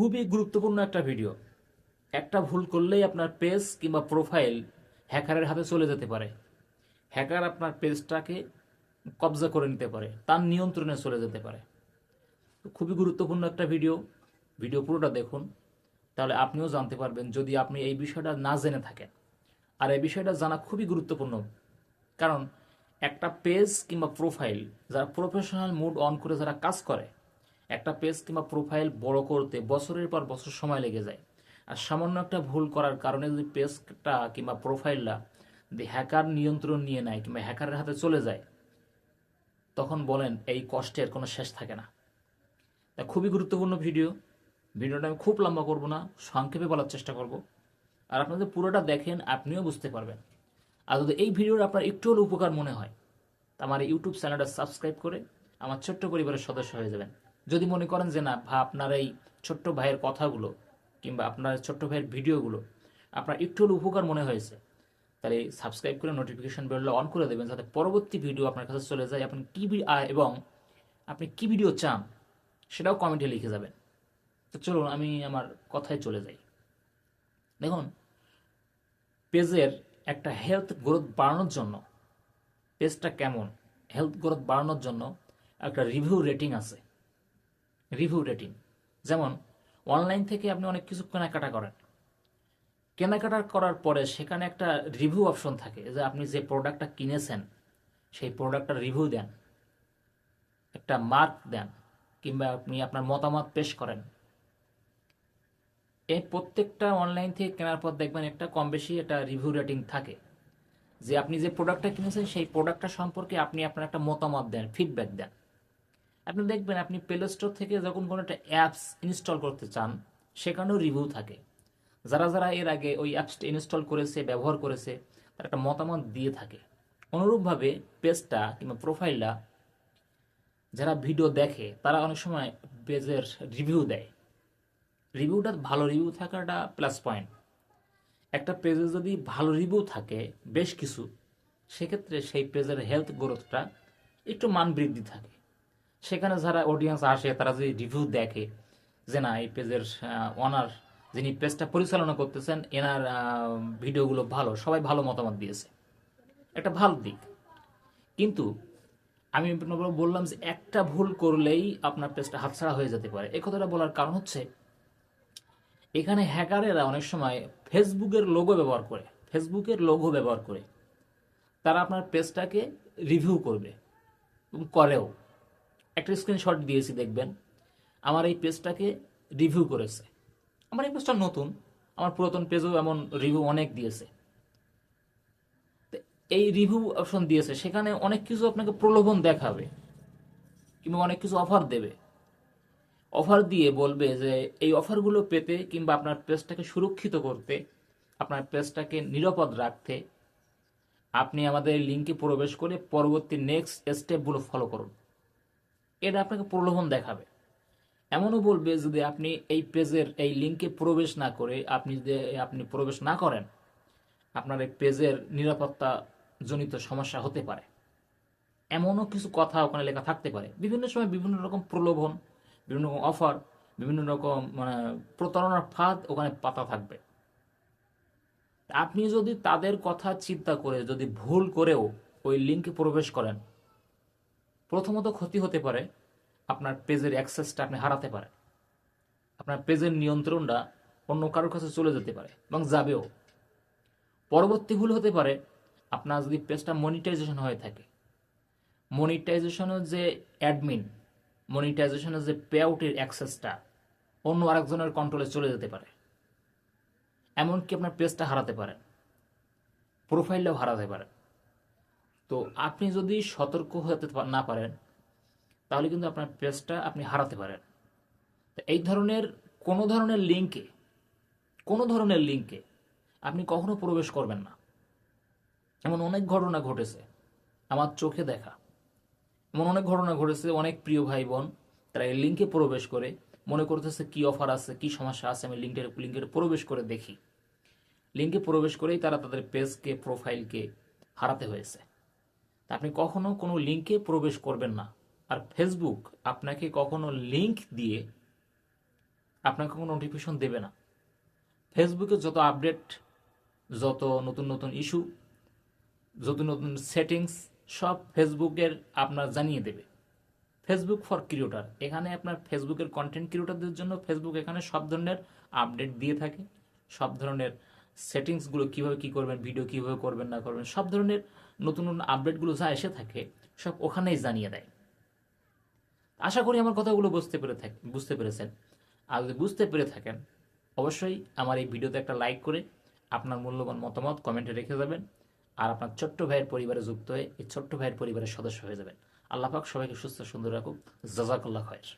খুবই গুরুত্বপূর্ণ একটা ভিডিও একটা ভুল করলেই আপনার পেজ কিংবা প্রোফাইল হ্যাকারের হাতে চলে যেতে পারে। হ্যাকার আপনার পেজটাকে কবজা করে নিতে পারে, তার নিয়ন্ত্রণে চলে যেতে পারে। খুবই গুরুত্বপূর্ণ একটা ভিডিও ভিডিও পুরোটা দেখুন, তাহলে আপনিও জানতে পারবেন যদি আপনি এই বিষয়টা না জেনে থাকেন। আর এই বিষয়টা জানা খুবই গুরুত্বপূর্ণ, কারণ একটা পেজ কিংবা প্রোফাইল যারা প্রফেশনাল মুড অন করে যারা কাজ করে একটা পেজ কিংবা প্রোফাইল বড় করতে বছরের পর বছর সময় লেগে যায়। আর সামান্য একটা ভুল করার কারণে যদি পেজটা কিংবা প্রোফাইলটা যদি হ্যাকার নিয়ন্ত্রণ নিয়ে নেয় কিংবা হ্যাকারের হাতে চলে যায়, তখন বলেন এই কষ্টের কোনো শেষ থাকে না। তা খুবই গুরুত্বপূর্ণ ভিডিও ভিডিওটা আমি খুব লম্বা করব না, সংক্ষেপে বলার চেষ্টা করব। আর আপনাদের পুরোটা দেখেন, আপনিও বুঝতে পারবেন। আর যদি এই ভিডিওর আপনার একটু হলেও উপকার মনে হয়, তা আমার ইউটিউব চ্যানেলটা সাবস্ক্রাইব করে আমার ছোট্ট পরিবারের সদস্য হয়ে যাবেন। যদি মনে করেন যে না, ভা, আপনার এই ছোট্ট ভাইয়ের কথাগুলো কিংবা আপনার ছোট্ট ভাইয়ের ভিডিওগুলো আপনার একটু হলেও উপকার মনে হয়েছে, তাহলে সাবস্ক্রাইব করে নোটিফিকেশন বেলটা অন করে দেবেন যাতে পরবর্তী ভিডিও আপনার কাছে চলে যায়। আপনি কি এবং আপনি কি ভিডিও চান সেটাও কমেন্টে লিখে যাবেন। তো চলুন, আমি আমার কথায় চলে যাই। দেখুন, পেজের একটা হেলথ গ্রোথ বাড়ানোর জন্য পেজটা কেমন? হেলথ গ্রোথ বাড়ানোর জন্য একটা রিভিউ রেটিং আছে। রিভিউ রেটিং যেমন অনলাইন থেকে আপনি অনেক কিছু কেনাকাটা করেন। কেনাকাটা করার পরে সেখানে একটা রিভিউ অপশন থাকে যে আপনি যে প্রোডাক্টটা কিনেছেন, সেই প্রোডাক্টটা রিভিউ দেন। একটা মার্ক দেন, কিংবা আপনি আপনার মতামত পেশ করেন। এই প্রত্যেকটা অনলাইন থেকে কেনার পর দেখবেন একটা কম বেশি একটা রিভিউ রেটিং থাকে। যে আপনি যে প্রোডাক্টটা কিনেছেন, সেই প্রোডাক্টটা সম্পর্কে আপনি আপনার একটা মতামত দেন ফিডব্যাক দেন। আপনি দেখবেন আপনি প্লে স্টোর থেকে যখন কোনো একটা অ্যাপস ইনস্টল করতে চান সেখানেও রিভিউ থাকে। যারা যারা এর আগে ওই অ্যাপসটা ইনস্টল করেছে, ব্যবহার করেছে, তার একটা মতামত দিয়ে থাকে। অনুরূপভাবে পেজটা কিংবা প্রোফাইলটা যারা ভিডিও দেখে, তারা অনেক সময় পেজের রিভিউ দেয়। রিভিউটা ভালো রিভিউ থাকাটা প্লাস পয়েন্ট একটা পেজে যদি ভালো রিভিউ থাকে, বেশ কিছু, সেক্ষেত্রে সেই পেজের হেলথ গ্রোথটা একটু মান বৃদ্ধি থাকে। সেখানে যারা অডিয়েন্স আসে, তারা যদি রিভিউ দেখে যে না, এই পেজের ওনার যিনি পেজটা পরিচালনা করতেছেন, এনার ভিডিওগুলো ভালো, সবাই ভালো মতামত দিয়েছে। একটা ভালো দিক। কিন্তু আমি বললাম যে একটা ভুল করলেই আপনার পেজটা হাতছাড়া হয়ে যেতে পারে। এই কথাটা বলার কারণ হচ্ছে, এখানে হ্যাকারেরা অনেক সময় ফেসবুকের লোগো ব্যবহার করে, ফেসবুকের লোগো ব্যবহার করে। তারা আপনার পেজটাকে রিভিউ করবে এবং করেও। একটা স্ক্রিনশট দিয়েছি, দেখবেন। আমার এই পেজটাকে রিভিউ করেছে। আমার এই পেজটা নতুন। আমার পুরাতন পেজও এমন রিভিউ অনেক দিয়েছে। এই রিভিউ অপশন দিয়েছে, সেখানে অনেক কিছু আপনাকে প্রলোভন দেখাবে, কিংবা অনেক কিছু অফার দেবে। অফার দিয়ে বলবে যে, এই অফারগুলো পেতে কিংবা আপনার পেজটাকে সুরক্ষিত করতে, আপনার পেজটাকে নিরাপদ রাখতে, আপনি আমাদের লিঙ্কে প্রবেশ করে পরবর্তী নেক্সট স্টেপগুলো ফলো করুন। এটা আপনাকে প্রলোভন দেখাবে। এমনও বলবে যদি আপনি এই পেজের এই লিঙ্কে প্রবেশ না করে আপনি যে আপনি প্রবেশ না করেন, আপনার এই পেজের নিরাপত্তা জনিত সমস্যা হতে পারে। এমনও কিছু কথা ওখানে লেখা থাকতে পারে। বিভিন্ন সময় বিভিন্ন রকম প্রলোভন, বিভিন্ন রকম অফার, বিভিন্ন রকম মানে প্রতারণার ফাঁদ ওখানে পাতা থাকবে। আপনি যদি তাদের কথা চিন্তা করে যদি ভুল করেও ওই লিঙ্কে প্রবেশ করেন প্রথমত ক্ষতি হতে পারে আপনার পেজের অ্যাক্সেসটা আপনি হারাতে পারেন। আপনার পেজের নিয়ন্ত্রণটা অন্য কারোর কাছে চলে যেতে পারে এবং যাবেও। পরবর্তী ভুল হতে পারে আপনার যদি পেজটা মনিটাইজেশন হয়ে থাকে। মনিটাইজেশনের যে অ্যাডমিন মনিটাইজেশনের যে পে আউটের অ্যাক্সেসটা অন্য আরেকজনের কন্ট্রোলে চলে যেতে পারে। এমনকি আপনার পেজটা হারাতে পারেন। প্রোফাইলটাও হারাতে পারেন। তো আপনি যদি সতর্ক হতে না পারেন, তাহলে কিন্তু আপনার পেজটা আপনি হারাতে পারেন। এই ধরনের কোনো ধরনের লিঙ্কে কোনো ধরনের লিঙ্কে আপনি কখনো প্রবেশ করবেন না। এমন অনেক ঘটনা ঘটেছে, আমার চোখে দেখা। এমন অনেক ঘটনা ঘটেছে, অনেক প্রিয় ভাই বোন তারা এই লিঙ্কে প্রবেশ করে, মনে করতেছে কি অফার আছে, কি সমস্যা আছে, আমি লিঙ্কের লিঙ্কের প্রবেশ করে দেখি। লিঙ্কে প্রবেশ করেই তারা তাদের পেজকে প্রোফাইলকে হারাতে হয়েছে। আপনি কখনো কোনো লিঙ্কে প্রবেশ করবেন না। আর ফেসবুক আপনাকে কখনো লিঙ্ক দিয়ে আপনাকে কোনো নোটিফিকেশন দেবে না। ফেসবুকে যত আপডেট যত নতুন নতুন ইস্যু যত নতুন সেটিংস সব ফেসবুকের আপনার জানিয়ে দেবে। ফেসবুক ফর ক্রিয়েটার এখানে আপনার ফেসবুকের কন্টেন্ট ক্রিয়েটারদের জন্য ফেসবুক এখানে সব ধরনের আপডেট দিয়ে থাকে। সব ধরনের সেটিংসগুলো কীভাবে কি করবেন, ভিডিও কীভাবে করবেন, না করবেন, সব ধরনের নতুন নতুন আপডেটগুলো যা এসে থাকে, সব ওখানেই জানিয়ে দেয়। আশা করি আমার কথাগুলো বুঝতে পেরে থাক, বুঝতে পেরেছেন। আর যদি বুঝতে পেরে থাকেন, অবশ্যই আমার এই ভিডিওতে একটা লাইক করে আপনার মূল্যবান মতামত কমেন্টে রেখে যাবেন আর আপনার ছোট্ট ভাইয়ের পরিবারে যুক্ত হয়ে এই ছোট্ট ভাইয়ের পরিবারের সদস্য হয়ে যাবেন। আল্লাহ পাক সবাইকে সুস্থ সুন্দর রাখুক। জাজাকাল্লাহ খয়ের।